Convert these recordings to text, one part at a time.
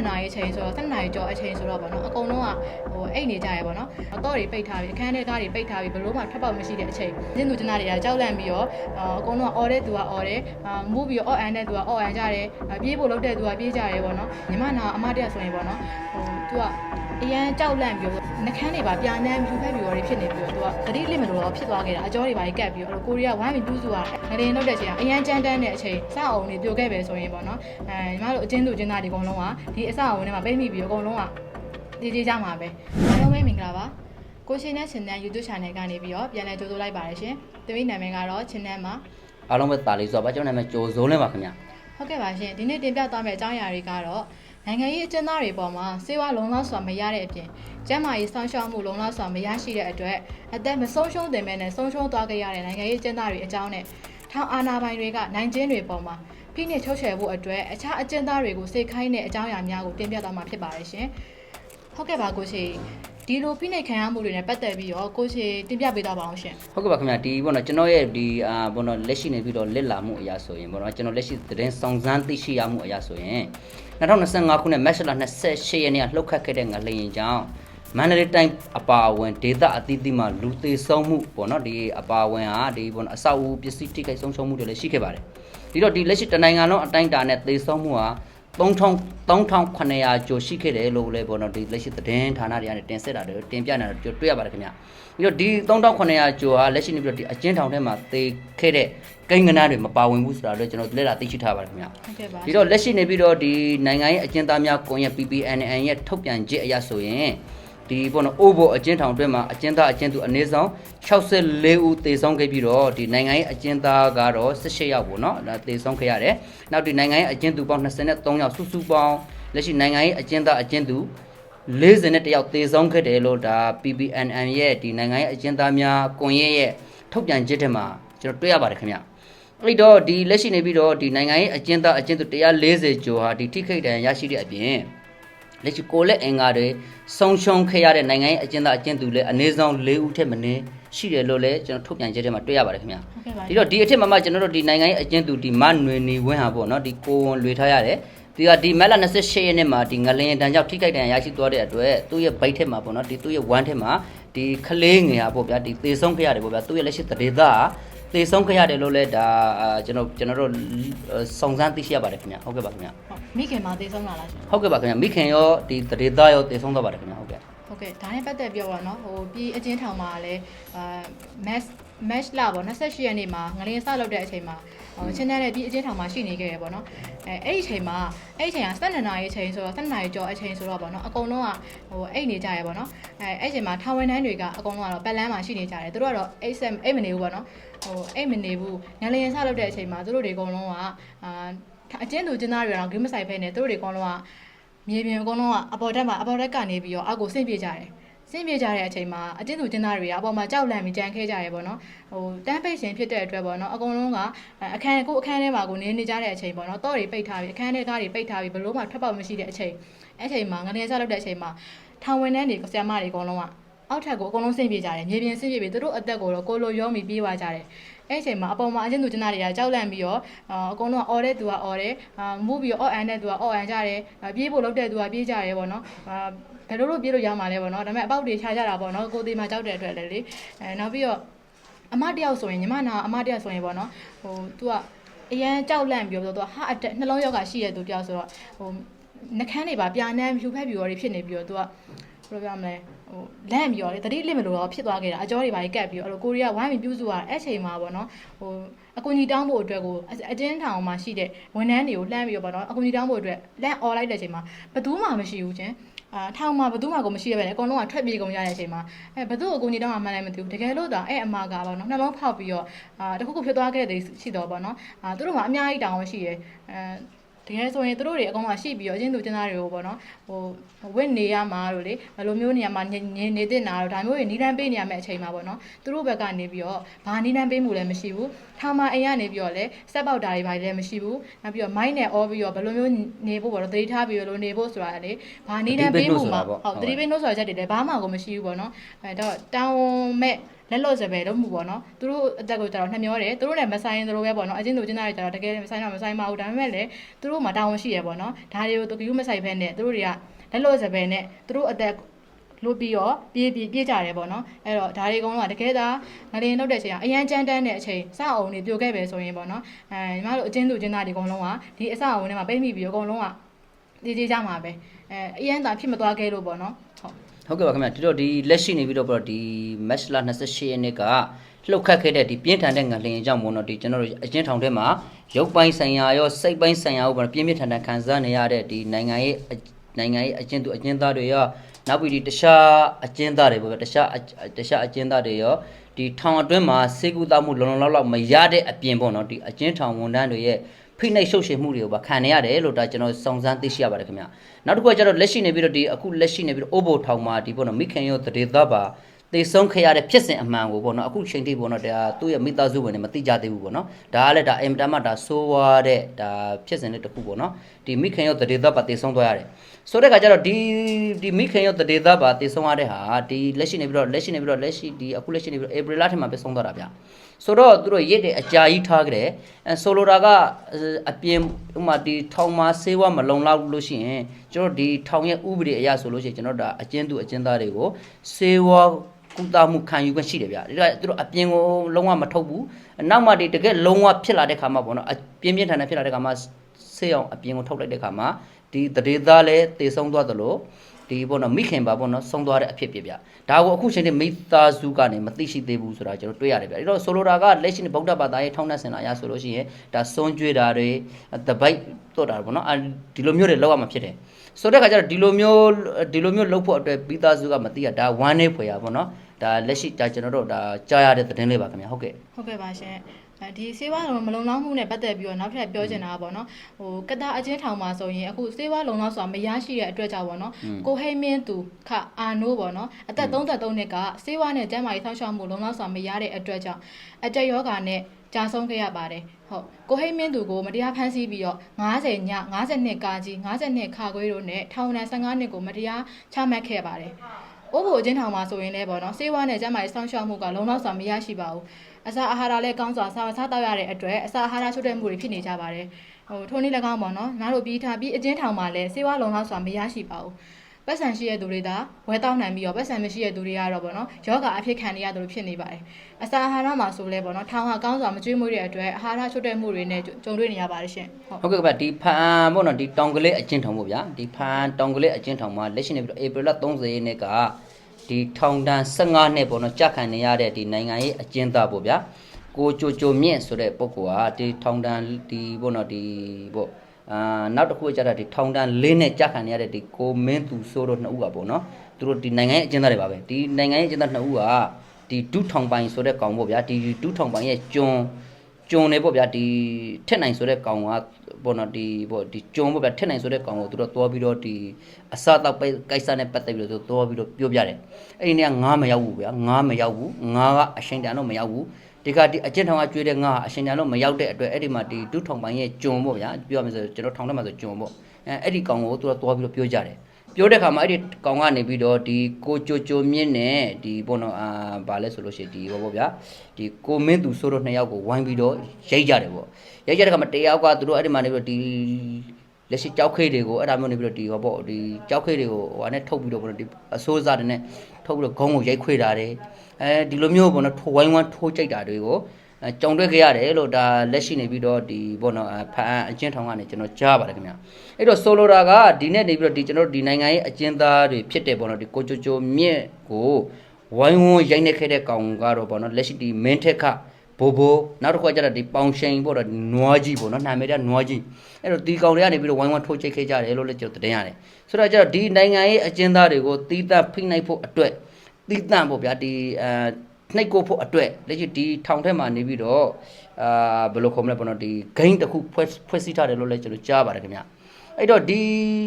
12နာရီအချိန်ဆိုတော့12နာရီကျော်အချိန်ဆိုတော့ဗောနော်အကုန်လုံးကဟိုအိတ်နေကြရဗောနော်အတော့တွေပိတ်ထားပြီးအခန်းထဲကားတွေပိတ်ထားပြီးဘလို့မှထွက်ပေါက်မရှိတဲ့အချိန်ကျင်းသူကျနာတွေကကြောက်လန့်ပြီးတော့အကုန်လုံးကအော်တဲ့သူကအော်တယ်မူးပြီးတော့အော်အန်တဲ့သူကအော်အန်ကြတယ်ပြေးဖို့လုပ်တဲ့သူကပြေးကြတယ်ဗောနော်ညီမနာအမတက်ဆိုရင်ဗောနော်ဟိုသူက အရန်ကြောက်လန့်ပြီးတော့နှကန်းတွေပါပြာနှမ်းဖြူဖက်ပြီးတော့တွေဖြစ်နေပြီးတော့သူကသတိလစ်မလို့တော့ဖြစ်သွားခဲ့တာအကြောတွေပါကက်ပြီးတော့ကိုရီးယားဝိုင်းပြီးတူးစုကငရင်လုပ်တဲ့အချိန်ကအရန်ကြမ်းတမ်းတဲ့အချိန်စအောင်နေပြိုခဲ့ပဲဆိုရင်ဗောနော်အဲညီမတို့အချင်းသူချင်းသားဒီအကုန်လုံးကဒီအစအောင်ထဲမှာပိတ်မိပြီးအကုန်လုံးကကြည်ကြည်ကြမှာပဲအားလုံးပဲမင်္ဂလာပါကိုရှင်နဲ့ရှင်တန် YouTube channel ကနေပြီးတော့ပြန်လည်ကြိုဆိုလိုက်ပါတယ်ရှင်။တမိနာမည်ကတော့ရှင်တန်ပါအားလုံးပဲတာလေးဆိုတော့ကျွန်တော်နာမည်ကျော်စိုးလင်းပါခင်ဗျ။ဟုတ်ကဲ့ပါရှင်။ဒီနေ့တင်ပြသွားမယ့်အကြောင်းအရာတွေကတော့ နိုင်ငံရေးအကျဉ်းသားတွေပေါ်မှာစေဝါလုံလောက်စွာမရတဲ့အပြင်ကျန်းမာရေးစောင့်ရှောက်မှုလုံလောက်စွာမရရှိတဲ့အတွက်အသက်မဆုံးရှုံးတင်မဲ့နဲ့ဆုံးရှုံးသွားခဲ့ရတဲ့နိုင်ငံရေးအကျဉ်းသားတွေအကြောင်းနဲ့ထောင်အာဏာပိုင်တွေကနိုင်ကျင်းတွေပေါ်မှာဖိနှိပ်ချုပ်ချယ်ဖို့အတွက်အခြားအကျဉ်းသားတွေကိုစိတ်ခိုင်းတဲ့အကြောင်းအရာများကိုတင်ပြသွားမှာဖြစ်ပါတယ်ရှင်။ဟုတ်ကဲ့ပါကိုရှိဒီလိုဖိနှိပ်ခံရမှုတွေနဲ့ပတ်သက်ပြီးတော့ကိုရှိတင်ပြပေးတော့ပါအောင်ရှင်ဟုတ်ကဲ့ပါခင်ဗျဒီပေါ့နော်ကျွန်တော်ရဲ့ဒီအာပေါ့နော်လက်ရှိနေပြီးတော့လက်လာမှုအရာဆိုရင်ပေါ့နော်ကျွန်တော်လက်ရှိသတင်းဆောင်စမ်းသိရှိရမှုအရာဆိုရင် 2025ခုနှစ်မတ်လ28ရက်နေ့ကလှုပ်ခတ်ခဲ့တဲ့ငလျင်ကြောင့်မန္တလေးတိုင်းအပါအဝင်ဒေသအသီးသီးမှာလူသေးဆုံးမှုပေါ့နော်ဒီအပါအဝင်ဟာဒီပေါ့နော်အဆောက်အဦပစ္စည်းထိခိုက်ဆုံးရှုံးမှုတွေလည်းရှိခဲ့ပါတယ်ဒီတော့ဒီလက်ရှိတနိုင်ငံလုံးအတိုင်းအတာနဲ့သေဆုံးမှုဟာ3000 3900ကျော်ရှိခဲ့တယ်လို့လည်းပေါ့နော်ဒီလက်ရှိသတင်းဌာနတွေကနေတင်ဆက်တာတွေတင်ပြနေတာတွေ့ရပါတယ်ခင်ဗျပြီးတော့ဒီ3900ကျော်ဟာလက်ရှိနေပြီးတော့ဒီအကျဉ်းထောင်ထဲမှာသေခဲ့တဲ့ကိန်းဂဏန်းတွေမပါဝင်ဘူးဆိုတာလည်းကျွန်တော်လက်လာသိရှိထားပါတယ်ခင်ဗျဟုတ်ကဲ့ပါဒီတော့လက်ရှိနေပြီးတော့ဒီနိုင်ငံရေးအကျဉ်းသားများကွန်ရက် PPNN ရဲ့ထုတ်ပြန်ချက်အရဆိုရင် ဒီပေါ့နော်အိုးဘောအကျဉ်းထောင်အတွင်းမှာအကျဉ်းသားအကျဉ်းသူအနည်းဆုံး64ဦးသေဆုံးခဲ့ပြီးတော့ဒီနိုင်ငံရေးအကျဉ်းသားကတော့18ယောက်ပေါ့နော်ဒါသေဆုံးခဲ့ရတယ်။နောက်ဒီနိုင်ငံရေးအကျဉ်းသူပေါင်း23ယောက်စုစုပေါင်းလက်ရှိနိုင်ငံရေးအကျဉ်းသားအကျဉ်းသူ41ယောက်သေဆုံးခဲ့တယ်လို့ဒါ PPNN ရဲ့ဒီနိုင်ငံရေးအကျဉ်းသားများကွန်ရက်ရဲ့ထုတ်ပြန်ချက်ထဲမှာကျွန်တော်တွေ့ရပါတယ်ခင်ဗျ။အဲ့တော့ဒီလက်ရှိနေပြီးတော့ဒီနိုင်ငံရေးအကျဉ်းသားအကျဉ်းသူ140ကျော်ဟာဒီထိခိတ်တန်ရရှိတဲ့အပြင် လက်ရှိကိုလက်အင်္ဂါတွေဆုံးရှုံးခဲ့ရတဲ့နိုင်ငံရေးအကျဉ်းသားအကျဉ်းသူလည်းအနည်းဆုံး၄ဦးထက်မနည်းရှိတယ်လို့လည်းကျွန်တော်ထုတ်ပြန်ချက်ထဲမှာတွေ့ရပါတယ်ခင်ဗျာဟုတ်ကဲ့ပါဒီတော့ဒီအထက်မှာမှကျွန်တော်တို့ဒီနိုင်ငံရေးအကျဉ်းသူဒီမနွေနေဝင်းဟာပေါ့နော်ဒီကိုဝန်လွေထားရတယ်ဒီကဒီမက်လာ28ရက်နေ့မှာဒီငလင်တန်ကြောင့်ထိခိုက်တန်ရရှိသွားတဲ့အတွက်သူ့ရဲ့ဘိုက်ထက်မှာပေါ့နော်ဒီသူ့ရဲ့ဝမ်းထက်မှာဒီခလေးငယ်ဟာပေါ့ဗျာဒီသေဆုံးခဲ့ရတယ်ပေါ့ဗျာသူ့ရဲ့လက်ရှိတရေသား သေဆုံးခဲ့ရတယ်လို့လည်းဒါအာကျွန်တော်ကျွန်တော်တို့စုံစမ်းသိရှိရပါတယ်ခင်ဗျာဟုတ်ကဲ့ပါခင်ဗျာဟုတ်မိခင်မှာသေဆုံးလာလားရှင်ဟုတ်ကဲ့ပါခင်ဗျာမိခင်ရောဒီတရေသားရောသေဆုံးသွားပါတယ်ခင်ဗျာဟုတ်ကဲ့ ဟုတ်ကဲ့ဒါနဲ့ပတ်သက်ပြောပါတော့ဟိုပြည်အချင်းထောင်မှာလည်းအာ mass match လာပေါ့28ရက်နေ့မှာငလင်းဆောက်လုပ်တဲ့အချိန်မှာဟိုချင်းတဲ့ပြည်အချင်းထောင်မှာရှိနေခဲ့ရပေါ့နော်အဲအဲ့ဒီအချိန်မှာအဲ့ဒီအချိန်က12နာရီအချိန်ဆိုတော့12နာရီကျော်အချိန်ဆိုတော့ပေါ့နော်အကုန်လုံးကဟိုအိတ်နေကြရပေါ့နော်အဲအဲ့ဒီအချိန်မှာထောင်ဝင်တိုင်းတွေကအကုန်လုံးကတော့ပတ်လန်းမှာရှိနေကြတယ်သူတို့ကတော့အိတ်ဆက်အိတ်မနေဘူးပေါ့နော်ဟိုအိတ်မနေဘူးငလင်းဆောက်လုပ်တဲ့အချိန်မှာသူတို့တွေအကုန်လုံးကအာအချင်းသူချင်းသားတွေကတော့ဂိမ်းမဆိုင်ဖဲနဲ့သူတို့တွေအကုန်လုံးက မြေပြင်အကုန်လုံးကအပေါ်တက်မှာအပေါ်တက်ကနေပြီးတော့အောက်ကိုဆင့်ပြေးကြတယ်ဆင့်ပြေးကြတဲ့အချိန်မှာအကျဉ်းသူကျင်းသားတွေကအပေါ်မှာကြောက်လန့်ပြီးကြံခဲကြရဲပေါ့နော်ဟိုတန်းပိတ်ရှင်ဖြစ်တဲ့အတွက်ပေါ့နော်အကုန်လုံးကအခန်းကိုအခန်းထဲမှာကိုနေနေကြတဲ့အချိန်ပေါ့နော်တော့တွေပိတ်ထားပြီးအခန်းထဲကားတွေပိတ်ထားပြီးဘလို့မှထွက်ပေါက်မရှိတဲ့အချိန်အဲ့အချိန်မှာငနေစားလုပ်တဲ့အချိန်မှာထောင်ဝင်တဲ့နေဆရာမတွေအကုန်လုံးကအောက်ထက်ကိုအကုန်လုံးဆင့်ပြေးကြတယ်မြေပြင်ဆင့်ပြေးပြီးသူတို့အသက်ကိုတော့ကိုလိုရောမိပြေးသွားကြတယ် အဲ့အချိန်မှာအပေါ်မှာအချင်းသူကျနာတွေကကြောက်လန့်ပြီးတော့အကုန်လုံးကအော်တဲ့သူကအော်တယ်မူးပြီးတော့အော်အန်တဲ့သူကအော်အန်ကြတယ်ပြေးဖို့လုပ်တဲ့သူကပြေးကြတယ်ပေါ့နော်ဘယ်လိုလုပ်ပြေးလို့ရမှာလဲပေါ့နော်ဒါပေမဲ့အပေါက်တွေခြားကြတာပေါ့နော်ကိုသေးမှကြောက်တဲ့အတွက်လည်းလေအဲနောက်ပြီးတော့အမတယောက်ဆိုရင်ညီမနာအမတယောက်ဆိုရင်ပေါ့နော်ဟို तू ကအရန်ကြောက်လန့်ပြီးတော့ तू ဟာအတက်နှလုံးရောဂါရှိတဲ့သူတယောက်ဆိုတော့ဟိုနှကန်းတွေပါပြာနှမ်းဖြူဖက်ပြီးတော့ဖြစ်နေပြီးတော့ तू ကဘယ် လိုပြောမလဲဟိုလန့်ပြီးတော့လေတတိလစ်မလို့တော့ဖြစ်သွားခဲ့တာအကြောတွေပါကတ်ပြီးတော့အဲ့လိုကိုရီးယားဝိုင်းပြီးပြုစုရအဲ့ချိန်မှာပေါ့နော်ဟိုအကူကြီးတောင်းဖို့အတွက်ကိုအတင်းထောင်မှာရှိတဲ့ဝန်ထမ်းတွေကိုလှမ်းပြီးတော့ပေါ့နော်အကူကြီးတောင်းဖို့အတွက်လန့်អော်လိုက်တဲ့အချိန်မှာဘယ်သူမှမရှိဘူးချင်းအာထောင်မှာဘယ်သူမှကိုမရှိရပဲလေအကုန်လုံးကထွက်ပြေးကုန်ကြတဲ့အချိန်မှာအဲဘယ်သူ့အကူကြီးတောင်းမှမှန်းလည်းမသိဘူးတကယ်လို့တော့အဲ့အမကပေါ့နော်နှလုံးဖောက်ပြီးတော့အာတခုခုဖြစ်သွားခဲ့တဲ့ရှိတော့ပေါ့နော်အာသူတို့မှအများကြီးတောင်းရှိရယ်အဲ တကယ်ဆိုရင်တို့တွေအကောင်ကရှိပြီးတော့အချင်းသူကျင်းသားတွေကိုပေါ့နော်ဟိုဝင့်နေရမှာတို့လေဘယ်လိုမျိုးနေရာမှာနေနေတဲ့နာတို့ဒါမျိုးတွေနီးတန်းပေးနေရမယ့်အချိန်မှာပေါ့နော်သူတို့ဘက်ကနေပြီးတော့ဘာနီးတန်းပေးမှုလည်းမရှိဘူးထောင်မအိမ်ကနေပြီးတော့လည်းစက်ပေါက်တာတွေဘာတွေလည်းမရှိဘူးနောက်ပြီးတော့မိုင်းနဲ့အောပြီးတော့ဘယ်လိုမျိုးနေဖို့ပေါ့နော်သတိထားပြီးတော့လို့နေဖို့ဆိုတာလေဘာနီးတန်းပေးမှုမှာဟုတ်သတိပေးလို့ဆိုတာချက်တွေလည်းဘာမှကိုမရှိဘူးပေါ့နော်အဲတော့တောင်းမဲ့ လက်လော့စပယ်လုံးမှုပေါ့နော်သူတို့အသက်ကိုကျတော့နှမျောတယ်သူတို့လည်းမဆိုင်သလိုပဲပေါ့နော်အချင်းသူချင်းသားတွေကျတော့တကယ်မဆိုင်တော့မဆိုင်ပါဘူးဒါပေမဲ့လည်းသူတို့မှာတာဝန်ရှိရပေါ့နော်ဒါတွေကိုတကယ်မဆိုင်ဘဲနဲ့သူတို့တွေကလက်လော့စပယ်နဲ့သူတို့အသက်လို့ပြီးတော့ပြေးပြေးပြေးကြတယ်ပေါ့နော်အဲ့တော့ဒါတွေအကုန်လုံးကတကယ်သာငလင်လောက်တဲ့အချိန်ကအရန်ကြမ်းတမ်းတဲ့အချိန်စအောင်တွေပြိုခဲ့ပဲဆိုရင်ပေါ့နော်အဲညီမတို့အချင်းသူချင်းသားတွေအကုန်လုံးကဒီအစအောင်ထဲမှာပိတ်မိပြီးတော့အကုန်လုံးကတည်တည်ကြမှာပဲအဲအရန်သာဖြစ်မသွားခဲ့လို့ပေါ့နော်ဟုတ် ဟုတ်ကဲ့ပါခင်ဗျာဒီတော့ဒီလက်ရှိနေပြီးတော့ပေါ့ဒီ match လာ28ရက်နေ့ကလှုပ်ခတ်ခဲ့တဲ့ဒီပြင်းထန်တဲ့ငလျင်အကြောင်းပေါ့နော်ဒီကျွန်တော်တို့အချင်းထောင်ထဲမှာရုပ်ပိုင်းဆိုင်ရာရောစိတ်ပိုင်းဆိုင်ရာရောပေါ့နော်ပြင်းပြင်းထန်ထန်ခံစားနေရတဲ့ဒီနိုင်ငံရေးအနိုင်ငံရေးအချင်းသူအချင်းသားတွေရောနောက်ပြီးဒီတခြားအချင်းသားတွေပေါ့ဗျာတခြားအတခြားအချင်းသားတွေရောဒီထောင်အတွင်းမှာစေကူသားမှုလုံလုံလောက်လောက်မရတဲ့အပြင်ပေါ့နော်ဒီအချင်းထောင်ဝန်ထမ်းတွေရဲ့ ဖိနှိပ်ရှုပ်ရှင်းမှုတွေကိုပါခံနေရတယ်လို့ဒါကျွန်တော်စုံစမ်းသိရှိရပါတယ်ခင်ဗျာနောက်တစ်ခုကကျတော့လက်ရှိနေပြီးတော့ဒီအခုလက်ရှိနေပြီးတော့အိုးဘိုထောင်မှာဒီပေါ့နော်မိခင်ရောတရေသားပါတေဆုံးခဲ့ရတဲ့ဖြစ်စဉ်အမှန်ကိုပေါ့နော်အခုချိန်ထိပေါ့နော်ဒါသူ့ရဲ့မိသားစုဝင်တွေမသိကြသေးဘူးပေါ့နော်ဒါကလည်းဒါအင်မတန်မှဒါဆိုးဝါးတဲ့ဒါဖြစ်စဉ်လေးတစ်ခုပေါ့နော်ဒီမိခင်ရောတရေသားပါတေဆုံးသွားရတယ် ဆိုတဲ့ခါကျတော့ဒီဒီမိခင်ရောတရေသားပါတေဆုံးရတဲ့ဟာဒီလက်ရှိနေပြီးတော့လက်ရှိနေပြီးတော့လက်ရှိဒီအခုလက်ရှိနေပြီးတော့ဧပြီလထဲမှာပဲဆုံးသွားတာဗျဆိုတော့သူတို့ရစ်တဲ့အကြာကြီးထားကြတယ်အဲဆိုလိုတာကအပြင်ဥမာဒီထောင်မှာဆေးဝါးမလုံလောက်လို့ရှိရင်ကျွန်တော်ဒီထောင်ရဲ့ဥပဒေအရဆိုလို့ရှိရင်ကျွန်တော်ဒါအကျဉ်းသူအကျဉ်းသားတွေကိုဆေးဝါးကုသမှုခံယူခွင့်ရှိတယ်ဗျ။ဒါကသူတို့အပြင်ကိုလုံးဝမထုတ်ဘူး။နောက်မှဒီတကယ်လုံးဝဖြစ်လာတဲ့ခါမှာပေါ့နော်အပြင်းပြင်းထန်ထန်ဖြစ်လာတဲ့ခါမှာဆေးအောင်အပြင်ကိုထုတ်လိုက်တဲ့ခါမှာ ဒီတရေသားလည်းတေဆုံးသွားသလိုဒီပေါ့နော်မိခင်ပါပေါ့နော်ဆုံးသွားတဲ့အဖြစ်ဖြစ်ဗျ။ဒါကိုအခုချိန်ထိမိသားစုကနေမသိရှိသေးဘူးဆိုတာကျွန်တော်တွေ့ရတယ်ဗျ။အဲ့တော့ဆိုလိုတာကလက်ရှိဗုဒ္ဓဘာသာရဲ့ထောင်းနှက်စင်လာအရဆိုလို့ရှိရင်ဒါစွန့်ကြွေးတာတွေတပိုက်တော့တာပေါ့နော်အဲဒီလိုမျိုးတွေလောက်ရမှာဖြစ်တယ်။ဆိုတဲ့ခါကျတော့ဒီလိုမျိုးဒီလိုမျိုးလုပ်ဖို့အတွက်မိသားစုကမသိရဒါဝမ်းနေဖွယ်ရပေါ့နော်။ဒါလက်ရှိဒါကျွန်တော်တို့ဒါကြားရတဲ့သတင်းလေးပါခင်ဗျာဟုတ်ကဲ့ဟုတ်ကဲ့ပါရှင်အဲ ဒီစေဝါလုံးမလုံလောက်မှုနဲ့ပတ်သက်ပြီးတော့နောက်ထပ်ပြောချင်တာကပေါ့နော်ဟိုကတာအချင်းထောင်မှာဆိုရင်အခုစေဝါလုံလောက်ဆိုတာမရရှိတဲ့အတွက်ကြောင့်ပေါ့နော်ကိုဟိမင်းသူခအာနိုးပေါ့နော်အသက်33နှစ်ကစေဝါနဲ့ကျန်းမာရေးဆောက်ရှောက်မှုလုံလောက်ဆိုတာမရတဲ့အတွက်ကြောင့်အတက်ယောဂါနဲ့ကြာဆုံးခဲ့ရပါတယ်ဟုတ်ကိုဟိမင်းသူကိုမတရားဖမ်းဆီးပြီးတော့90ည52ကာကြီး52ခါခွေးတို့နဲ့ထောင်ဒဏ်15နှစ်ကိုမတရားချမှတ်ခဲ့ပါတယ်။ အိုးဘိုအချင်းထောင်မှာဆိုရင်လည်းပေါ့နော်စေဝါနဲ့ကျန်းမာရေးစောင့်ရှောက်မှုကလုံလောက်စွာမရရှိပါဘူး။အစာအာဟာရလည်းကောင်းစွာစားစားတောက်ရတဲ့အတွက်အစာအာဟာရချို့တဲ့မှုတွေဖြစ်နေကြပါတယ်။ဟိုထိုနည်း၎င်းပေါ့နော်။ငါတို့ပြီးထားပြီးအချင်းထောင်မှာလည်းစေဝါလုံလောက်စွာမရရှိပါဘူး။ ပတ်စံရှိတဲ့သူတွေသာဝဲတောင်းနိုင်ပြီးတော့ပတ်စံမရှိတဲ့သူတွေကတော့ပေါ့နော်ယောဂအဖြစ်ခံနေရတယ်လို့ဖြစ်နေပါတယ်။အစာအာဟာရမှာဆိုလဲပေါ့နော်ထောင်ဟာကောင်းစွာမကျွေးမွေးတဲ့အတွက်အာဟာရချို့တဲ့မှုတွေနဲ့ကြုံတွေ့နေရပါတယ်ရှင်။ဟုတ်ဟုတ်ကဲ့ဗျဒီဖန်ပေါ့နော်ဒီတောင်ကလေးအကျဉ်းထောင်ပေါ့ဗျာဒီဖန်တောင်ကလေးအကျဉ်းထောင်မှာလက်ရှိနေပြီးတော့ဧပြီလ30ရက်နေ့ကဒီထောင်တန်း15နှစ်ပေါ့နော်ကြာခံနေရတဲ့ဒီနိုင်ငံရေးအကျဉ်းသားပေါ့ဗျာကိုကြိုကြိုမြင့်ဆိုတဲ့ပုဂ္ဂိုလ်ဟာဒီထောင်တန်းဒီပေါ့နော်ဒီပေါ့ အာနောက်တစ်ခုကကြတာဒီထောင်တန်း၄နဲ့ကြာခံနေရတဲ့ဒီကိုမင်းသူစိုးတို့နှစ်ဦးကပေါ့နော်သူတို့ဒီနိုင်ငံရေးအကျဉ်းသားတွေပါပဲဒီနိုင်ငံရေးအကျဉ်းသားနှစ်ဦးကဒီဒုထောင်ပိုင်ဆိုတဲ့ကောင်ပေါ့ဗျာဒီဒုထောင်ပိုင်ရဲ့ကျွန်းကျုံနေပေါ့ဗျာဒီထက်နိုင်ဆိုတဲ့ကောင်ကပေါ့နော်ဒီပေါ့ဒီကျုံပေါ့ဗျာထက်နိုင်ဆိုတဲ့ကောင်ကိုသူတို့သွားပြီးတော့ဒီအစတော့ပဲကိစ္စနဲ့ပတ်သက်ပြီးတော့သူသွားပြီးတော့ပြောပြတယ်အဲ့ဒီနေ့ကငားမရောက်ဘူးဗျာငားမရောက်ဘူးငားကအရှင်တန်တော့မရောက်ဘူး ဒီကဒီအကျင့်ထောင်ကကျွေးတဲ့ငါဟာအရှင်တန်တော့မရောက်တဲ့အတွက်အဲ့ဒီမှာဒီဒုထောင်ပိုင်းရဲ့ကျုံပေါ့ဗျာပြောရမယ်ဆိုကျွန်တော်ထောင်ထဲမှာဆိုကျုံပေါ့အဲအဲ့ဒီကောင်ကိုသူတို့သွားပြီးတော့ပြောကြတယ်ပြောတဲ့ခါမှာအဲ့ဒီကောင်ကနေပြီးတော့ဒီကိုကြိုကြိုမြင့်နဲ့ဒီပေါ့နော်အာဗာလဲဆိုလို့ရှိရင်ဒီဟောပေါ့ဗျာဒီကိုမင်းသူဆိုတော့နှစ်ယောက်ကိုဝိုင်းပြီးတော့ရိုက်ကြတယ်ပေါ့ရိုက်ကြတဲ့ခါမှာတယောက်ကသူတို့အဲ့ဒီမှာနေပြီးတော့ဒီလက်ရှိကြောက်ခိတ်တွေကိုအဲ့ဒါမျိုးနေပြီးတော့ဒီဟောပေါ့ဒီကြောက်ခိတ်တွေကိုဟိုဟာနဲ့ထုတ်ပြီးတော့ပေါ့နော်ဒီအစိုးစားတွေနဲ့ထုတ်ပြီးတော့ခေါင်းကိုရိုက်ခွေတာတယ် အဲဒီလိုမျိုးပေါ့နော်ထိုးဝိုင်းဝန်းထိုးကြိုက်တာတွေကိုအဲကြောင်တွေ့ခဲ့ရတယ်လို့ဒါလက်ရှိနေပြီးတော့ဒီပေါ့နော်ဖန်အကျဉ်းထောင်ကနေကျွန်တော်ကြားပါတယ်ခင်ဗျအဲ့တော့ဆိုလိုတာကဒီနေ့နေပြီးတော့ဒီကျွန်တော်တို့ဒီနိုင်ငံရဲ့အကျဉ်းသားတွေဖြစ်တဲ့ပေါ့နော်ဒီကိုချိုချိုမြင့်ကိုဝိုင်းဝန်းရိုက်နေခဲ့တဲ့ကောင်ကတော့ပေါ့နော်လက်ရှိဒီမင်းထက်ခဘိုးဘိုးနောက်တစ်ခါကျတော့ဒီပေါင်ရှိန်ပေါ့တော့နွားကြီးပေါ့နော်နာမည်ကနွားကြီးအဲ့တော့ဒီကောင်တွေကနေပြီးတော့ဝိုင်းဝန်းထိုးချိတ်ခဲ့ကြတယ်လို့လည်းကျွန်တော်တင်ရတယ်ဆိုတော့ကျတော့ဒီနိုင်ငံရဲ့အကျဉ်းသားတွေကိုတီးသက်ဖိနှိပ်ဖို့အတွက် တီးတန့်ပေါ့ဗျာဒီအဲနှိပ်ကိုဖို့အတွက်လက်ရှိဒီထောင်ထဲမှာနေပြီးတော့အာဘယ်လိုခေါ်မလဲပေါ့နော်ဒီဂိမ်းတစ်ခုဖွဲ့ဖွဲ့စည်းထားတယ်လို့လည်းကျွန်တော်ကြားပါတယ်ခင်ဗျအဲ့တော့ဒီ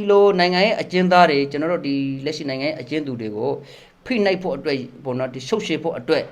လိုနိုင်ငံရဲ့အကျဉ်းသားတွေကျွန်တော်တို့ဒီလက်ရှိနိုင်ငံရဲ့အကျဉ်းသူတွေကိုဖိနှိပ်ဖို့အတွက်ပေါ့နော်ဒီရှုပ်ရှည်ဖို့အတွက်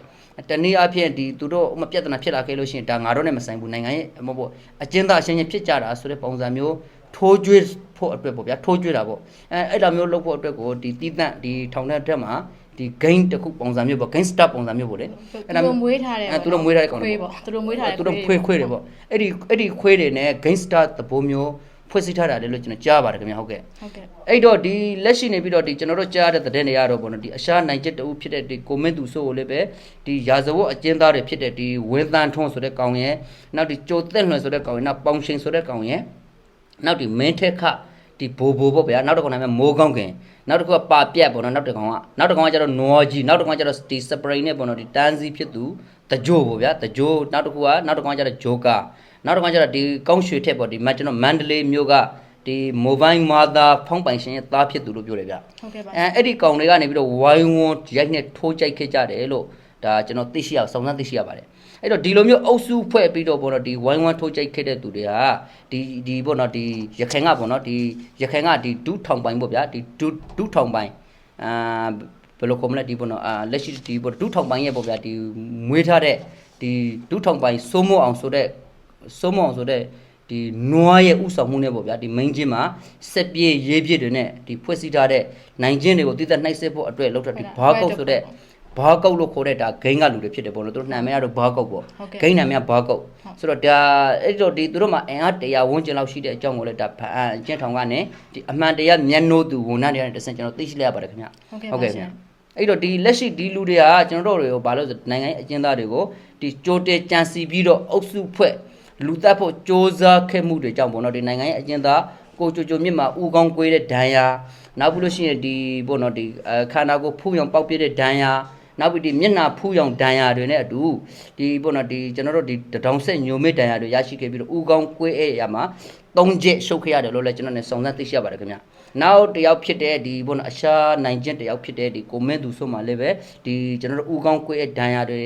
တနည်းအားဖြင့်ဒီသူတို့မပြဿနာဖြစ်လာခဲ့လို့ရှိရင်ဒါငါတို့နဲ့မဆိုင်ဘူးနိုင်ငံရဲ့မဟုတ်ဘူးအကျဉ်းသားအချင်းချင်းဖြစ်ကြတာဆိုတဲ့ပုံစံမျိုးထိုးကျွေးဖို့အတွက်ပေါ့ဗျာထိုးကျွေးတာပေါ့အဲအဲ့လိုမျိုးလုပ်ဖို့အတွက်ကိုဒီတီးတန့်ဒီထောင်တဲ့အတွက်မှာ ဒီ gain တစ်ခုပုံစံမျိုးပေါ့ gain star ပုံစံမျိုးပေါ့လေသူတို့မွေးထားတယ်အဲသူတို့မွေးထားတဲ့ကောင်ခွေးပေါ့သူတို့မွေးထားတဲ့သူတို့ခွေးခွေးတယ်ပေါ့အဲ့ဒီအဲ့ဒီခွေးတွေနဲ့ gain star သဘောမျိုးဖွဲ့စည်းထားတာလေလို့ကျွန်တော်ကြားပါတယ်ခင်ဗျာဟုတ်ကဲ့ဟုတ်ကဲ့အဲ့တော့ဒီလက်ရှိနေပြီးတော့ဒီကျွန်တော်တို့ကြားရတဲ့သတင်းတွေရတော့ပေါ့နော်ဒီအရှားနိုင်ချက်တူဖြစ်တဲ့ဒီကိုမင်းသူဆိုကိုလည်းပဲဒီရာဇဝတ်အကျဉ်းသားတွေဖြစ်တဲ့ဒီဝင်းတန်ထွန်းဆိုတဲ့ကောင်ရဲ့နောက်ဒီကြိုသက်လွှန်ဆိုတဲ့ကောင်ရဲ့နောက်ပေါင်ရှင်ဆိုတဲ့ကောင်ရဲ့နောက်ဒီမင်းထက်ခ ဒီဘိုဘိုပေါ့ဗျာနောက်တစ်ကောင်နာမည်မိုးကောင်းခင်နောက်တစ်ခုကပါပြက်ပေါ့နော်နောက်တစ်ကောင်ကနောက်တစ်ကောင်ကကျတော့နွားကြီးနောက်တစ်ကောင်ကကျတော့ဒီစပရိန်နဲ့ပေါ့နော်ဒီတန်းစီဖြစ်သူတကြိုပေါ့ဗျာတကြိုနောက်တစ်ခုကနောက်တစ်ကောင်ကကျတော့ဂျိုကာနောက်တစ်ကောင်ကကျတော့ဒီကောင်းရွှေထက်ပေါ့ဒီမကျွန်တော်မန္တလေးမြို့ကဒီ mobile mother ဖောင်းပိုင်ရှင်ရဲ့သားဖြစ်သူလို့ပြောတယ်ဗျဟုတ်ကဲ့ပါအဲအဲ့ဒီကောင်တွေကနေပြီးတော့ဝိုင်းဝန်းရိုက်နဲ့ထိုးကြိုက်ခဲ့ကြတယ်လို့ဒါကျွန်တော်သိရှိရစုံစမ်းသိရှိရပါတယ် အဲ့တော့ဒီလိုမျိုးအုပ်စုဖွဲ့ပြီးတော့ပေါ့နော်ဒီဝိုင်းဝန်းထိုးကြိုက်ခဲ့တဲ့သူတွေကဒီဒီပေါ့နော်ဒီရခိုင်ကပေါ့နော်ဒီရခိုင်ကဒီဒုထောင်ပိုင်ပေါ့ဗျာဒီဒုဒုထောင်ပိုင်အာဘယ်လိုခေါ်မလဲဒီပေါ့နော်အာလက်ရှိဒီပေါ့ဒုထောင်ပိုင်ရဲ့ပေါ့ဗျာဒီမွေးထားတဲ့ဒီဒုထောင်ပိုင်စိုးမိုးအောင်ဆိုတဲ့စိုးမိုးအောင်ဆိုတဲ့ဒီနွားရဲ့ဥဆောင်မှုနဲ့ပေါ့ဗျာဒီ main ချင်းမှာစက်ပြေးရေးပြည့်တွေနဲ့ဒီဖွဲ့စည်းထားတဲ့နိုင်ချင်းတွေကိုတည်သက်နှိုက်ဆက်ဖို့အတွက်လောက်တဲ့ဒီဘာကုတ်ဆိုတဲ့ ဘာကုတ်လို့ခေါ်တဲ့ဒါဂိမ်းကလူတွေဖြစ်တယ်ပေါ့နော်သူတို့နာမည်ကတော့ဘာကုတ်ပေါ့ဟုတ်ကဲ့ဂိမ်းနာမည်ကဘာကုတ်ဟုတ်ဆိုတော့ဒါအဲ့တော့ဒီသူတို့မှာအင်အား100ဝန်းကျင်လောက်ရှိတဲ့အကြောင်းကိုလည်းဒါဖန်အကျင့်ထောင်ကနေဒီအမှန်တရားမျက်နှိုးသူဝန်ထမ်းတွေကနေတစ်ဆင့်ကျွန်တော်သိရှိလိုက်ရပါတယ်ခင်ဗျဟုတ်ကဲ့ပါရှင်အဲ့တော့ဒီလက်ရှိဒီလူတွေကကျွန်တော်တို့တွေကိုဘာလို့လဲဆိုနိုင်ငံရေးအကျဉ်းသားတွေကိုဒီကြိုတဲကြံစီပြီးတော့အုပ်စုဖွဲ့လူတက်ဖို့စ조사ခဲ့မှုတွေကြောင့်ပေါ့နော်ဒီနိုင်ငံရေးအကျဉ်းသားကိုကြိုကြိုမြင့်မှာဥကောင်းကွေးတဲ့ဒဏ်ရာနောက်ပြီးလို့ရှိရင်ဒီပေါ့နော်ဒီအခန္ဓာကိုဖူးရောင်ပေါက်ပြတဲ့ဒဏ်ရာ နောက်ပြီးဒီမျက်နှာဖူးရောင်ဒဏ်ရာတွေနဲ့အတူဒီပေါ့နော်ဒီကျွန်တော်တို့ဒီတဒေါင်ဆက်ညိုမစ်ဒဏ်ရာတွေရရှိခဲ့ပြီးတော့ဥကောင်းကွေးအဲ့ရမှာသုံးချက်ရှုပ်ခဲ့ရတယ်လို့လည်းကျွန်တော်လည်းစုံစမ်းသိရှိရပါတယ်ခင်ဗျနောက်တစ်ယောက်ဖြစ်တဲ့ဒီပေါ့နော်အရှားနိုင်ချင်းတစ်ယောက်ဖြစ်တဲ့ဒီကိုမင်းသူဆိုမှလည်းပဲဒီကျွန်တော်တို့ဥကောင်းကွေးရဲ့ဒဏ်ရာတွေ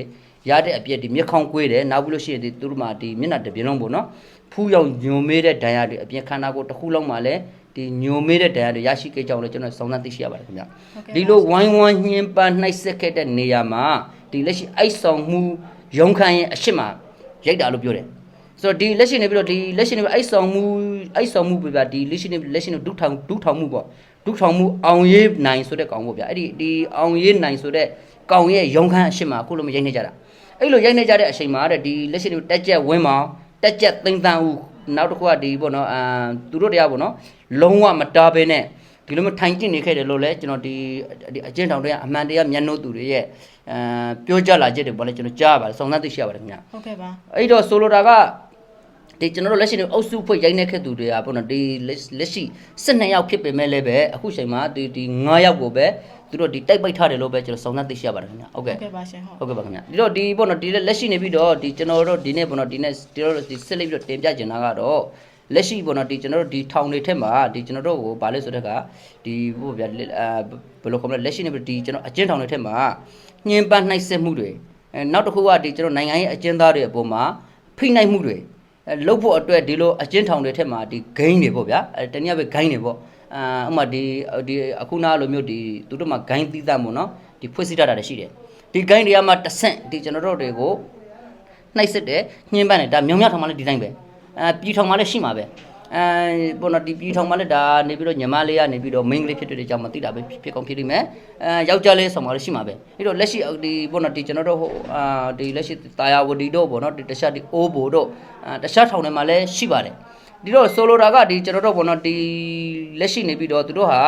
ရတဲ့အပြည့်ဒီမျက်ခေါင်းကွေးတယ်နောက်ပြီးလို့ရှိရင်ဒီသူတို့မှာဒီမျက်နှာတစ်ပြင်းလုံးပေါ့နော်ဖူးရောင်ညိုမေးတဲ့ဒဏ်ရာတွေအပြင်ခန္ဓာကိုယ်တစ်ခုလုံးမှာလည်း ဒီညိုမေးတဲ့ဒဏ်ရာတွေရရှိခဲ့ကြောင်းလည်းကျွန်တော်စုံစမ်းသိရှိရပါတယ်ခင်ဗျဟုတ်ကဲ့ဒီလိုဝိုင်းဝန်းညှင်းပန်းနှိုက်ဆက်ခဲ့တဲ့နေရာမှာဒီလက်ရှိအိုက်ဆောင်မှုရုံခန့်ရဲ့အရှိမရိုက်တာလို့ပြောတယ်ဆိုတော့ဒီလက်ရှိနေပြီးတော့ဒီလက်ရှိနေပြီးအိုက်ဆောင်မှုအိုက်ဆောင်မှုပြပြဒီလက်ရှိနေလက်ရှိနေဒုထောင်ဒုထောင်မှုပေါ့ဒုထောင်မှုအောင်ရေးနိုင်ဆိုတဲ့ကောင်ပေါ့ဗျာအဲ့ဒီဒီအောင်ရေးနိုင်ဆိုတဲ့ကောင်ရဲ့ရုံခန့်အရှိမအခုလိုမရိုက်နေကြတာအဲ့လိုရိုက်နေကြတဲ့အချိန်မှာတဲ့ဒီလက်ရှိနေတက်ကြက်ဝင်းမောင်တက်ကြက်သိမ့်တန်းဦးနောက်တစ်ခုကဒီပေါ့နော်အာသူတို့တရားပေါ့နော် လုံးဝမတားဘဲနဲ့ဒီလိုမျိုးထိုင်ကြည့်နေခဲ့တယ်လို့လည်းကျွန်တော်ဒီဒီအကျဉ်းထောင်တွေကအမှန်တရားမျက်နှိုးသူတွေရဲ့အဲပြောကြလာချက်တွေပေါ့လေကျွန်တော်ကြားရပါတယ်စုံစမ်းသိရှိရပါတယ်ခင်ဗျဟုတ်ကဲ့ပါအဲ့တော့ဆိုလိုတာကဒီကျွန်တော်တို့လက်ရှိနေအုပ်စုဖွဲ့ရိုက်နေခဲ့သူတွေကပေါ့နော်ဒီလက်လက်ရှိ12ယောက်ဖြစ်ပေမဲ့လည်းပဲအခုချိန်မှာဒီဒီ9ယောက်ကိုပဲသူတို့ဒီတိုက်ပိုက်ထားတယ်လို့ပဲကျွန်တော်စုံစမ်းသိရှိရပါတယ်ခင်ဗျဟုတ်ကဲ့ဟုတ်ကဲ့ပါရှင်ဟုတ်ဟုတ်ကဲ့ပါခင်ဗျဒီတော့ဒီပေါ့နော်ဒီလက်ရှိနေပြီးတော့ဒီကျွန်တော်တို့ဒီနေ့ပေါ့နော်ဒီနေ့ဒီတော့ဒီဆက်လိုက်ပြီးတော့တင်ပြချင်တာကတော့ လက်ရှိပေါ့နော်ဒီကျွန်တော်တို့ဒီထောင်တွေထက်မှာဒီကျွန်တော်တို့ကိုဗာလဲဆိုတဲ့ကဒီဘို့ဗျာအာဘယ်လိုခေါ်မလဲလက်ရှိနေပြီးဒီကျွန်တော်အကျဉ်းထောင်တွေထက်မှာညှင်းပန်းနှိုက်ဆက်မှုတွေအဲနောက်တစ်ခုကဒီကျွန်တော်နိုင်ငံရေးအကျဉ်းသားတွေအပေါ်မှာဖိနှိုက်မှုတွေအဲလုတ်ဖို့အတွက်ဒီလိုအကျဉ်းထောင်တွေထက်မှာဒီဂိမ်းတွေပေါ့ဗျာအဲတနည်းအားဖြင့်ဂိမ်းတွေပေါ့အာဥပမာဒီဒီအခုနာလိုမျိုးဒီသူတို့မှာဂိမ်းသီးသန့်ပေါ့နော်ဒီဖွင့်စည်းထားတာတွေရှိတယ်ဒီဂိမ်းတွေကမှတစ်ဆင့်ဒီကျွန်တော်တို့တွေကိုနှိုက်စစ်တယ်ညှင်းပန်းတယ်ဒါမြောင်မြောက်ထောင်မှလည်းဒီတိုင်းပဲ အဲပြည်ထောင်မှလည်းရှိမှာပဲအဲပေါ်တော့ဒီပြည်ထောင်မှလည်းဒါနေပြီးတော့ညီမလေးကနေပြီးတော့ main ကလေးဖြစ်တဲ့အကြောင်းမသိတာပဲဖြစ်ကောင်းဖြစ်လိမ့်မယ်အဲယောက်ျားလေးဆောင်မှလည်းရှိမှာပဲအဲ့တော့လက်ရှိဒီပေါ်တော့ဒီကျွန်တော်တို့ဟိုအာဒီလက်ရှိတာယာဝတီတို့ပေါ့နော်ဒီတခြားဒီအိုးဘိုတို့အာတခြားထောင်တွေမှာလည်းရှိပါတယ်ဒီတော့ဆိုလိုတာကဒီကျွန်တော်တို့ဘောနော်ဒီလက်ရှိနေပြီးတော့သူတို့ဟာ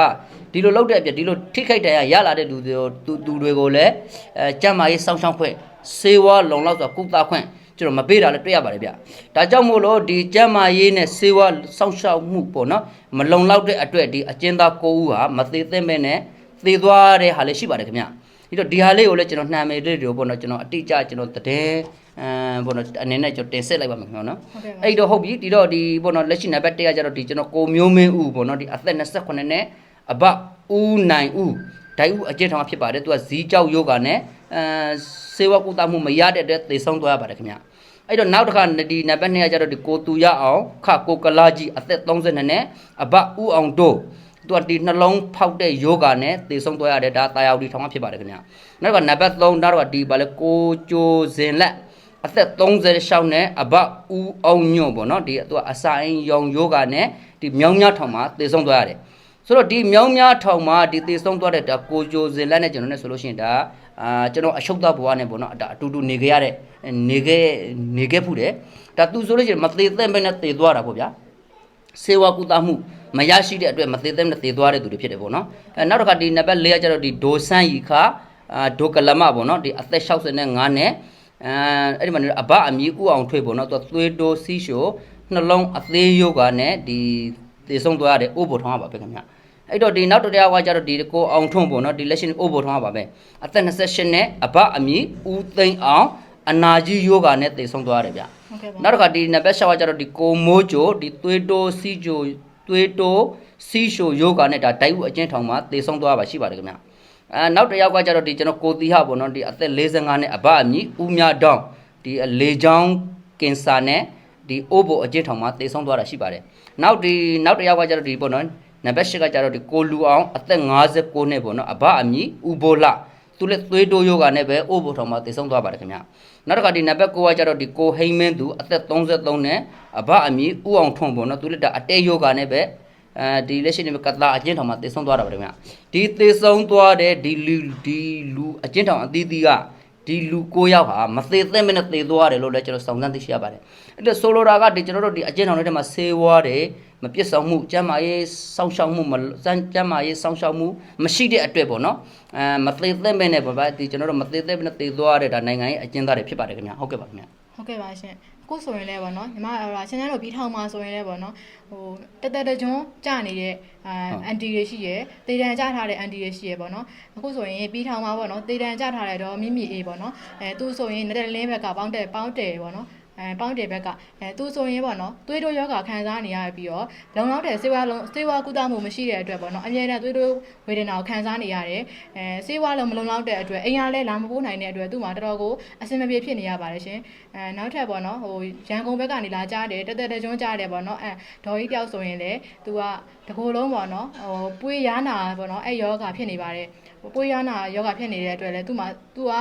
ဒီလိုလောက်တဲ့အပြည့်ဒီလိုထိခိုက်တယ်ရလာတဲ့လူတွေသူသူတွေကိုလည်းအဲကြမ်းမာရေးစောင့်ရှောက်ခွင့်စေဝါလုံလောက်စွာကုသခွင့် ကျွန်တော်မပေးတာလည်းတွေ့ရပါတယ်ဗျဒါကြောင့်မို့လို့ဒီကြမ်းမာရေးနဲ့စေဝါစောင့်ရှောက်မှုပေါ့နော်မလုံလောက်တဲ့အတွက်ဒီအကျဉ်းသား9ဦးဟာမသေးသင့်မဲ့နဲ့သေသွားတဲ့ဟာလည်းရှိပါတယ်ခင်ဗျဒီတော့ဒီဟာလေးကိုလည်းကျွန်တော်နှမ်းမယ်လေးတွေပေါ့နော်ကျွန်တော်အတိအကျကျွန်တော်တည်အဲပေါ့နော်အနေနဲ့ကျွန်တော်တင်ဆက်လိုက်ပါမယ်ခင်ဗျာနော်ဟုတ်ကဲ့ပါအဲ့တော့ဟုတ်ပြီဒီတော့ဒီပေါ့နော်လက်ရှိနံပါတ်1ကကျတော့ဒီကျွန်တော်ကိုမျိုးမင်းဦးပေါ့နော်ဒီအသက်28နဲ့အဘဦးနိုင်ဦးဒိုင်ဦးအကျဉ်းထောင်မှာဖြစ်ပါတယ်သူကဇီးကြောက်ယောဂနဲ့ အဲစေဝကုသမှုမရတဲ့အတွက်သေဆုံးသွားရပါတယ်ခင်ဗျအဲ့တော့နောက်တစ်ခါဒီနံပါတ်2ကကျတော့ဒီကိုတူရအောင်ခကိုကလာကြီးအသက်32နဲ့အဘဦးအောင်တို့သူကဒီနှလုံးဖောက်တဲ့ယောဂနဲ့သေဆုံးသွားရတယ်ဒါတာယာဝတီထောင်မှာဖြစ်ပါတယ်ခင်ဗျနောက်ကနံပါတ်3နောက်တော့ဒီဘာလဲကိုကျိုစင်လက်အသက်36နဲ့အဘဦးအောင်ညွန့်ပေါ့နော်ဒီသူကအစာအိမ်ရောင်ယောဂနဲ့ဒီမြောင်းမြထောင်မှာတည်ဆုံးသွားရတယ်ဆိုတော့ဒီမြောင်းမြထောင်မှာဒီတည်ဆုံးသွားတဲ့ဒါကိုဂျိုစင်လက်နဲ့ကျွန်တော်နဲ့ဆိုလို့ရှိရင်ဒါ အာကျွန်တော်အရှုပ်သားဘဝနဲ့ပေါ့နော်ဒါအတူတူနေခဲ့ရတဲ့နေခဲ့နေခဲ့ဖူးတယ်ဒါသူဆိုလို့ရှိရင်မသေးသက်မဲ့နဲ့တည်သွားတာပေါ့ဗျာစေဝါကုသမှုမရရှိတဲ့အတွက်မသေးသက်နဲ့သေသွားတဲ့သူတွေဖြစ်တယ်ပေါ့နော်အဲနောက်တစ်ခါဒီနံပါတ်၄ကကျတော့ဒီဒိုဆန်ရီခာအာဒိုကလမပေါ့နော်ဒီအသက်65နဲ့အဲအဲ့ဒီမှာနေအဘအမီဥအောင်ထွေးပေါ့နော်သူကသွေးတိုးစီးရှိုနှလုံးအသေးယုတ်ကနဲ့ဒီသေဆုံးသွားတဲ့အိုးဘုံထောင်းပါပဲခင်ဗျ အဲ့တော့ဒီနောက်တစ်တရားကကျတော့ဒီကိုအောင်ထွန်းပေါ့နော်ဒီလက်ရှိအိုးဘုံထောင်းပါပဲအသက်28နဲ့အဘအမီဦးသိန်းအောင်အနာကြီးယောဂနဲ့သေဆုံးသွားတယ်ဗျဟုတ်ကဲ့ပါနောက်တစ်ခါဒီနံပါတ်6ကကျတော့ဒီကိုမိုးချိုဒီသွေးတိုးစီချိုသွေးတိုးစီရှိုယောဂနဲ့ဒါတိုက်ဥအကျဉ်းထောင်မှာသေဆုံးသွားပါရှိပါတယ်ခင်ဗျအဲနောက်တစ်ယောက်ကကျတော့ဒီကျွန်တော်ကိုတီဟပေါ့နော်ဒီအသက်45နဲ့အဘအမြင့်ဦးမြတောင်းဒီလေချောင်းကင်ဆာနဲ့ဒီအိုးဘိုအကျဉ်းထောင်မှာသေဆုံးသွားတာရှိပါတယ်နောက်ဒီနောက်တစ်ယောက်ကကျတော့ဒီပေါ့နော် နံပါတ်8ကကျတော့ဒီကိုလူအောင်အသက်59နဲ့ပေါ့နော်အဘအမြင့်ဦးဘိုလာသူလည်းသွေးတိုးယောဂနဲ့ပဲအိုးဘိုထောင်မှာသေဆုံးသွားပါတယ်ခင်ဗျနောက်တစ်ခါဒီနံပါတ်9ကကျတော့ဒီကိုဟိမ့်မင်းသူအသက်33နဲ့အဘအမြင့်ဦးအောင်ထွန်းပေါ့နော်သူလည်းဒါအတဲယောဂနဲ့ပဲအဲဒီလက်ရှိနေကတာအကျဉ်းထောင်မှာသေဆုံးသွားတာပါတယ်ခင်ဗျဒီသေဆုံးသွားတဲ့ဒီလူဒီလူအကျဉ်းထောင်အသီးသီးက ဒီလူ9ယောက်ဟာမသေးသက်မနဲ့သေသွားတယ်လို့လည်းကျွန်တော်စုံစမ်းသိရှိရပါတယ်အဲ့ဒါဆိုလိုတာကဒီကျွန်တော်တို့ဒီအကျဉ်းထောင်တွေထဲမှာဆေးဝါးတယ်မပြစ်ဆောင်မှုကျန်းမာရေးစောင့်ရှောက်မှုမစမ်းကျန်းမာရေးစောင့်ရှောက်မှုမရှိတဲ့အတွက်ပေါ့နော်အဲမသေးသက်မနဲ့ပေါ့ဗျာဒီကျွန်တော်တို့မသေးသက်မနဲ့သေသွားတဲ့ဒါနိုင်ငံရဲ့အကျဉ်းသားတွေဖြစ်ပါတယ်ခင်ဗျဟုတ်ကဲ့ပါခင်ဗျဟုတ်ကဲ့ပါရှင် အခုဆိုရင်လည်းဗောနော်ညီမဟိုချင်းချမ်းတို့ပြီးထောင်မှာဆိုရင်လည်းဗောနော်ဟိုတက်တက်တကြွန်းကြနေတဲ့အာအန်တီတွေရှိရယ်တေတန်ကြထားတဲ့အန်တီတွေရှိရယ်ဗောနော်အခုဆိုရင်ပြီးထောင်မှာဗောနော်တေတန်ကြထားတဲ့တော့မိမိအေးဗောနော်အဲသူဆိုရင်နယ်လင်းဘက်ကပေါင်းတယ်ပေါင်းတယ်ဗောနော် အဲပေါင်းတယ်ဘက်ကအဲသူဆိုရင်ပေါ့နော်သွေးတိုးယောဂခံစားနေရပြီးတော့လုံလောက်တဲ့စေဝါလုံးစေဝါကုသမှုမရှိတဲ့အတွက်ပေါ့နော်အမြဲတမ်းသွေးတိုးဝေဒနာကိုခံစားနေရတယ်အဲစေဝါလုံးမလုံလောက်တဲ့အတွက်အိမ်ရလဲလာမပိုးနိုင်တဲ့အတွက်သူ့မှာတော်တော်ကိုအဆင်မပြေဖြစ်နေရပါတယ်ရှင်အဲနောက်ထပ်ပေါ့နော်ဟိုရန်ကုန်ဘက်ကနေလာကြားတယ်တက်တက်တကြွန်းကြားတယ်ပေါ့နော်အဲဒေါ်ကြီးတယောက်ဆိုရင်လေသူကတကိုယ်လုံးပေါ့နော်ဟိုပွေးရနာပေါ့နော်အဲယောဂဖြစ်နေပါတယ်ဟိုပွေးရနာယောဂဖြစ်နေတဲ့အတွက်လေသူ့မှာသူက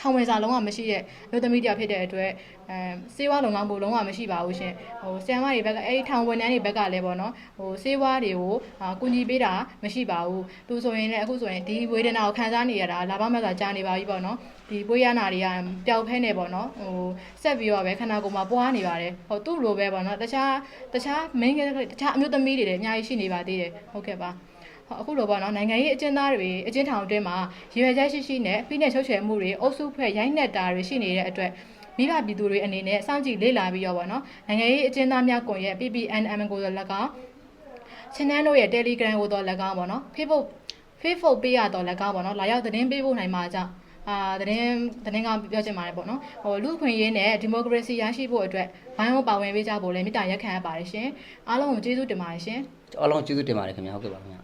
ထောင်ဝင်စာလုံးဝမရှိတဲ့လူသမီးတယောက်ဖြစ်တဲ့အတွက်အဲစေဝါလုံလောက်ဖို့လုံးဝမရှိပါဘူးရှင်ဟိုဆရာမတွေဘက်ကအဲ့ဒီထောင်ဝန်ထမ်းတွေဘက်ကလည်းပေါ့နော်ဟိုစေဝါတွေကိုအာကူညီပေးတာမရှိပါဘူးသူဆိုရင်လည်းအခုဆိုရင်ဒီဝေဒနာကိုခံစားနေရတာလာပါမတ်စာကြားနေပါပြီပေါ့နော်ဒီပွေးရနာတွေကပျောက်ဖဲနေပေါ့နော်ဟိုဆက်ပြီးတော့ပဲခန္ဓာကိုယ်မှာပွားနေပါတယ်ဟိုသူ့လိုပဲပေါ့နော်တခြားတခြား main ကတခြားအမျိုးသမီးတွေလည်းအများကြီးရှိနေပါသေးတယ်ဟုတ်ကဲ့ပါဟော အခုလိုပေါ့နော်နိုင်ငံရေးအကျဉ်းသားတွေအကျဉ်းထောင်အတွင်းမှာရည်ရွယ်ချက်ရှိရှိနဲ့ဖိနှိပ်ချုပ်ချယ်မှုတွေအုပ်စုဖွဲ့ရိုက်နှက်တာတွေရှိနေတဲ့အတွက်မိဘပြည်သူတွေအနေနဲ့စောင့်ကြည့်လေ့လာပြီးတော့ပေါ့နော်နိုင်ငံရေးအကျဉ်းသားများကွန်ရက် PPNM ကိုတော့လက်ကောင်ချင်းနန်းတို့ရဲ့ Telegram ကိုတော့လက်ကောင်ပေါ့နော် Facebook Facebook ပေးရတော့လက်ကောင်ပေါ့နော်လာရောက်သတင်းပေးဖို့နိုင်မှာကြောင့်အာသတင်းသတင်းကောင်ပြောချင်ပါတယ်ပေါ့နော်ဟိုလူ့အခွင့်အရေးနဲ့ဒီမိုကရေစီရရှိဖို့အတွက်ဘိုင်းဝပါဝင်ပေးကြဖို့လည်းမေတ္တာရက်ခံရပါတယ်ရှင်အားလုံးကိုကျေးဇူးတင်ပါတယ်ရှင်အားလုံးကျေးဇူးတင်ပါတယ်ခင်ဗျဟုတ်ကဲ့ပါခင်ဗျ